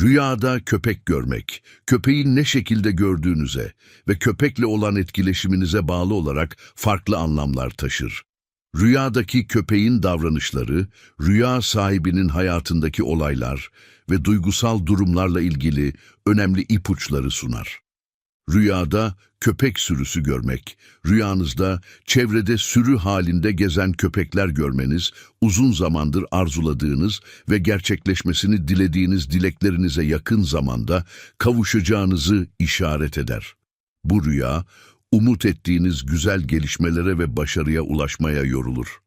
Rüyada köpek görmek, köpeğin ne şekilde gördüğünüze ve köpekle olan etkileşiminize bağlı olarak farklı anlamlar taşır. Rüyadaki köpeğin davranışları, rüya sahibinin hayatındaki olaylar ve duygusal durumlarla ilgili önemli ipuçları sunar. Rüyada köpek sürüsü görmek, rüyanızda çevrede sürü halinde gezen köpekler görmeniz, uzun zamandır arzuladığınız ve gerçekleşmesini dilediğiniz dileklerinize yakın zamanda kavuşacağınızı işaret eder. Bu rüya, umut ettiğiniz güzel gelişmelere ve başarıya ulaşmaya yorulur.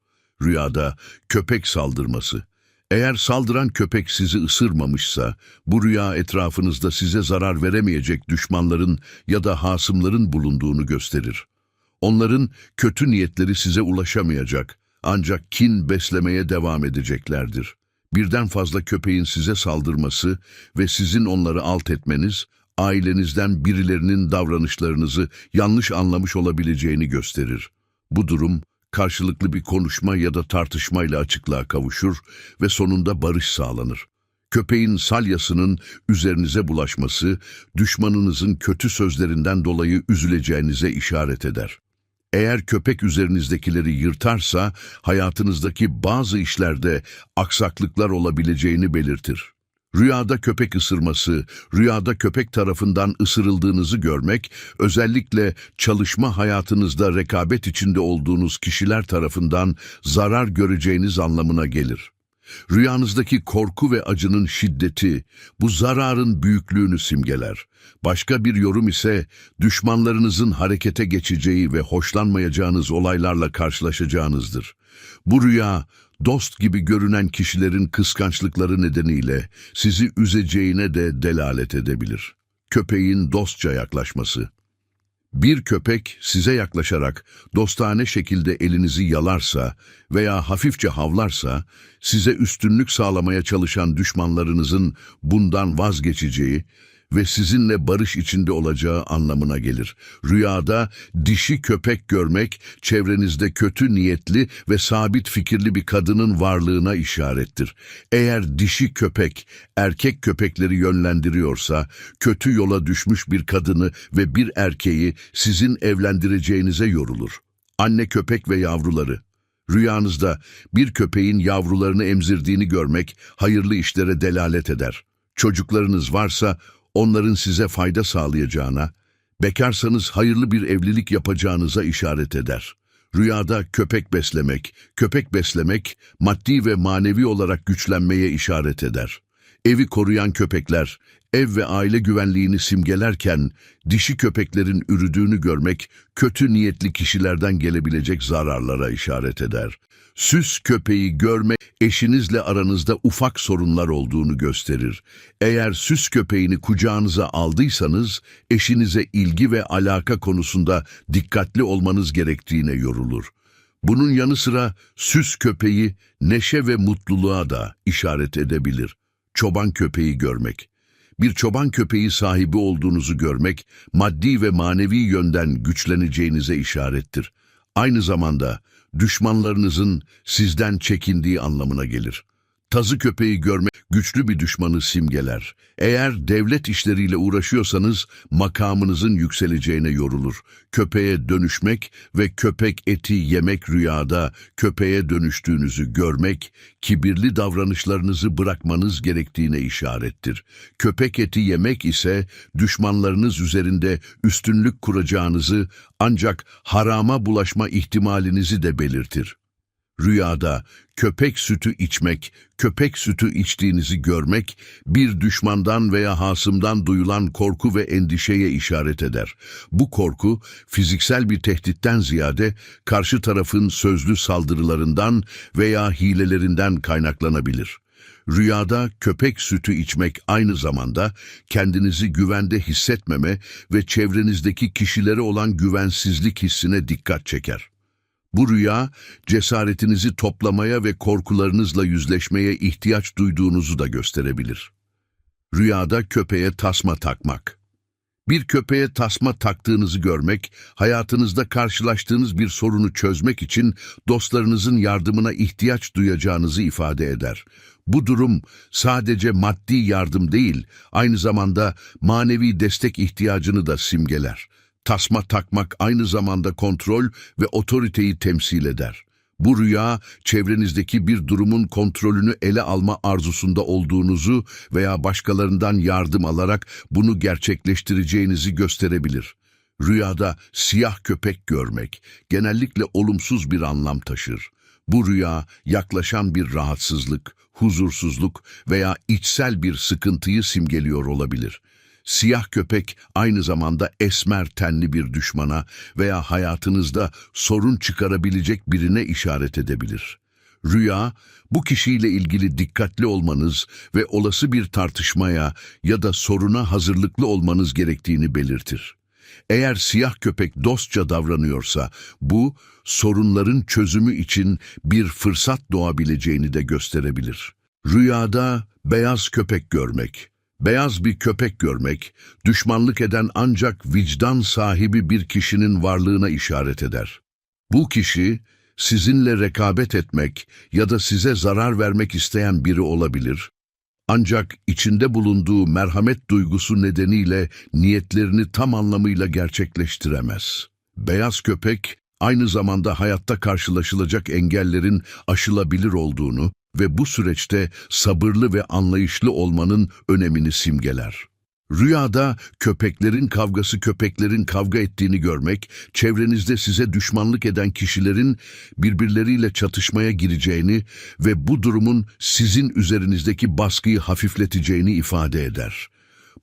Rüyada köpek saldırması, eğer saldıran köpek sizi ısırmamışsa, bu rüya etrafınızda size zarar veremeyecek düşmanların ya da hasımların bulunduğunu gösterir. Onların kötü niyetleri size ulaşamayacak, ancak kin beslemeye devam edeceklerdir. Birden fazla köpeğin size saldırması ve sizin onları alt etmeniz, ailenizden birilerinin davranışlarınızı yanlış anlamış olabileceğini gösterir. Bu durum, karşılıklı bir konuşma ya da tartışmayla açıklığa kavuşur ve sonunda barış sağlanır. Köpeğin salyasının üzerinize bulaşması, düşmanınızın kötü sözlerinden dolayı üzüleceğinize işaret eder. Eğer köpek üzerinizdekileri yırtarsa, hayatınızdaki bazı işlerde aksaklıklar olabileceğini belirtir. Rüyada köpek ısırması, rüyada köpek tarafından ısırıldığınızı görmek, özellikle çalışma hayatınızda rekabet içinde olduğunuz kişiler tarafından zarar göreceğiniz anlamına gelir. Rüyanızdaki korku ve acının şiddeti, bu zararın büyüklüğünü simgeler. Başka bir yorum ise, düşmanlarınızın harekete geçeceği ve hoşlanmayacağınız olaylarla karşılaşacağınızdır. Bu rüya, dost gibi görünen kişilerin kıskançlıkları nedeniyle sizi üzeceğine de delalet edebilir. Köpeğin dostça yaklaşması bir köpek size yaklaşarak dostane şekilde elinizi yalarsa veya hafifçe havlarsa, size üstünlük sağlamaya çalışan düşmanlarınızın bundan vazgeçeceği ve sizinle barış içinde olacağı anlamına gelir. Rüyada dişi köpek görmek, çevrenizde kötü niyetli ve sabit fikirli bir kadının varlığına işarettir. Eğer dişi köpek, erkek köpekleri yönlendiriyorsa, kötü yola düşmüş bir kadını ve bir erkeği sizin evlendireceğinize yorulur. Anne köpek ve yavruları Rüyanızda bir köpeğin yavrularını emzirdiğini görmek hayırlı işlere delalet eder. Çocuklarınız varsa onların size fayda sağlayacağına, bekarsanız hayırlı bir evlilik yapacağınıza işaret eder. Rüyada köpek beslemek, köpek beslemek maddi ve manevi olarak güçlenmeye işaret eder. Evi koruyan köpekler, ev ve aile güvenliğini simgelerken dişi köpeklerin ürüdüğünü görmek kötü niyetli kişilerden gelebilecek zararlara işaret eder. Süs köpeği görmek eşinizle aranızda ufak sorunlar olduğunu gösterir. Eğer süs köpeğini kucağınıza aldıysanız eşinize ilgi ve alaka konusunda dikkatli olmanız gerektiğine yorulur. Bunun yanı sıra süs köpeği neşe ve mutluluğa da işaret edebilir. Çoban köpeği görmek. Bir çoban köpeği sahibi olduğunuzu görmek, maddi ve manevi yönden güçleneceğinize işarettir. Aynı zamanda düşmanlarınızın sizden çekindiği anlamına gelir. Tazı köpeği görmek güçlü bir düşmanı simgeler. Eğer devlet işleriyle uğraşıyorsanız makamınızın yükseleceğine yorulur. Köpeğe dönüşmek ve köpek eti yemek rüyada köpeğe dönüştüğünüzü görmek, kibirli davranışlarınızı bırakmanız gerektiğine işarettir. Köpek eti yemek ise düşmanlarınız üzerinde üstünlük kuracağınızı ancak harama bulaşma ihtimalinizi de belirtir. Rüyada köpek sütü içmek, köpek sütü içtiğinizi görmek, bir düşmandan veya hasımdan duyulan korku ve endişeye işaret eder. Bu korku, fiziksel bir tehditten ziyade karşı tarafın sözlü saldırılarından veya hilelerinden kaynaklanabilir. Rüyada köpek sütü içmek aynı zamanda kendinizi güvende hissetmeme ve çevrenizdeki kişilere olan güvensizlik hissine dikkat çeker. Bu rüya, cesaretinizi toplamaya ve korkularınızla yüzleşmeye ihtiyaç duyduğunuzu da gösterebilir. Rüyada köpeğe tasma takmak. Bir köpeğe tasma taktığınızı görmek, hayatınızda karşılaştığınız bir sorunu çözmek için dostlarınızın yardımına ihtiyaç duyacağınızı ifade eder. Bu durum sadece maddi yardım değil, aynı zamanda manevi destek ihtiyacını da simgeler. Tasma takmak aynı zamanda kontrol ve otoriteyi temsil eder. Bu rüya, çevrenizdeki bir durumun kontrolünü ele alma arzusunda olduğunuzu veya başkalarından yardım alarak bunu gerçekleştireceğinizi gösterebilir. Rüyada siyah köpek görmek genellikle olumsuz bir anlam taşır. Bu rüya yaklaşan bir rahatsızlık, huzursuzluk veya içsel bir sıkıntıyı simgeliyor olabilir. Siyah köpek aynı zamanda esmer tenli bir düşmana veya hayatınızda sorun çıkarabilecek birine işaret edebilir. Rüya, bu kişiyle ilgili dikkatli olmanız ve olası bir tartışmaya ya da soruna hazırlıklı olmanız gerektiğini belirtir. Eğer siyah köpek dostça davranıyorsa, bu sorunların çözümü için bir fırsat doğabileceğini de gösterebilir. Rüyada beyaz köpek görmek Beyaz bir köpek görmek, düşmanlık eden ancak vicdan sahibi bir kişinin varlığına işaret eder. Bu kişi, sizinle rekabet etmek ya da size zarar vermek isteyen biri olabilir. Ancak içinde bulunduğu merhamet duygusu nedeniyle niyetlerini tam anlamıyla gerçekleştiremez. Beyaz köpek, aynı zamanda hayatta karşılaşılacak engellerin aşılabilir olduğunu, ve bu süreçte sabırlı ve anlayışlı olmanın önemini simgeler. Rüyada köpeklerin kavgası köpeklerin kavga ettiğini görmek, çevrenizde size düşmanlık eden kişilerin birbirleriyle çatışmaya gireceğini ve bu durumun sizin üzerinizdeki baskıyı hafifleteceğini ifade eder.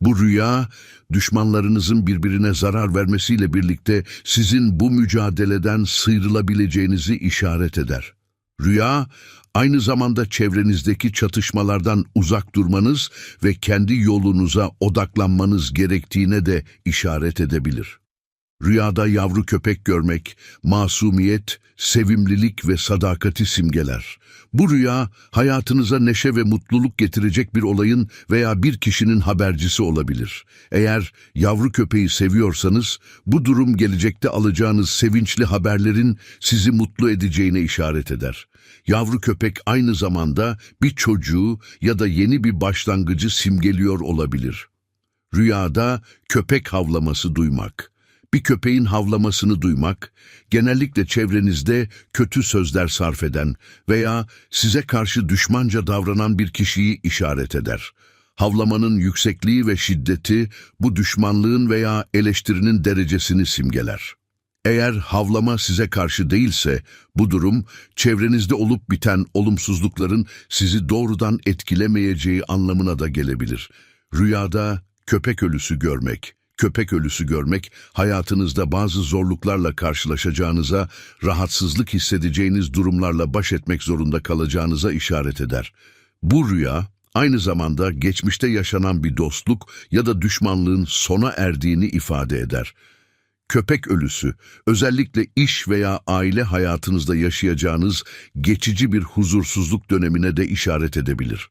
Bu rüya, düşmanlarınızın birbirine zarar vermesiyle birlikte sizin bu mücadeleden sıyrılabileceğinizi işaret eder. Rüya, aynı zamanda çevrenizdeki çatışmalardan uzak durmanız ve kendi yolunuza odaklanmanız gerektiğine de işaret edebilir. Rüyada yavru köpek görmek, masumiyet, sevimlilik ve sadakati simgeler. Bu rüya, hayatınıza neşe ve mutluluk getirecek bir olayın veya bir kişinin habercisi olabilir. Eğer yavru köpeği seviyorsanız, bu durum gelecekte alacağınız sevinçli haberlerin sizi mutlu edeceğine işaret eder. Yavru köpek aynı zamanda bir çocuğu ya da yeni bir başlangıcı simgeliyor olabilir. Rüyada köpek havlaması duymak. Bir köpeğin havlamasını duymak, genellikle çevrenizde kötü sözler sarf eden veya size karşı düşmanca davranan bir kişiyi işaret eder. Havlamanın yüksekliği ve şiddeti bu düşmanlığın veya eleştirinin derecesini simgeler. Eğer havlama size karşı değilse, bu durum çevrenizde olup biten olumsuzlukların sizi doğrudan etkilemeyeceği anlamına da gelebilir. Rüyada köpek ölüsü görmek, köpek ölüsü görmek, hayatınızda bazı zorluklarla karşılaşacağınıza, rahatsızlık hissedeceğiniz durumlarla baş etmek zorunda kalacağınıza işaret eder. Bu rüya, aynı zamanda geçmişte yaşanan bir dostluk ya da düşmanlığın sona erdiğini ifade eder. Köpek ölüsü, özellikle iş veya aile hayatınızda yaşayacağınız geçici bir huzursuzluk dönemine de işaret edebilir.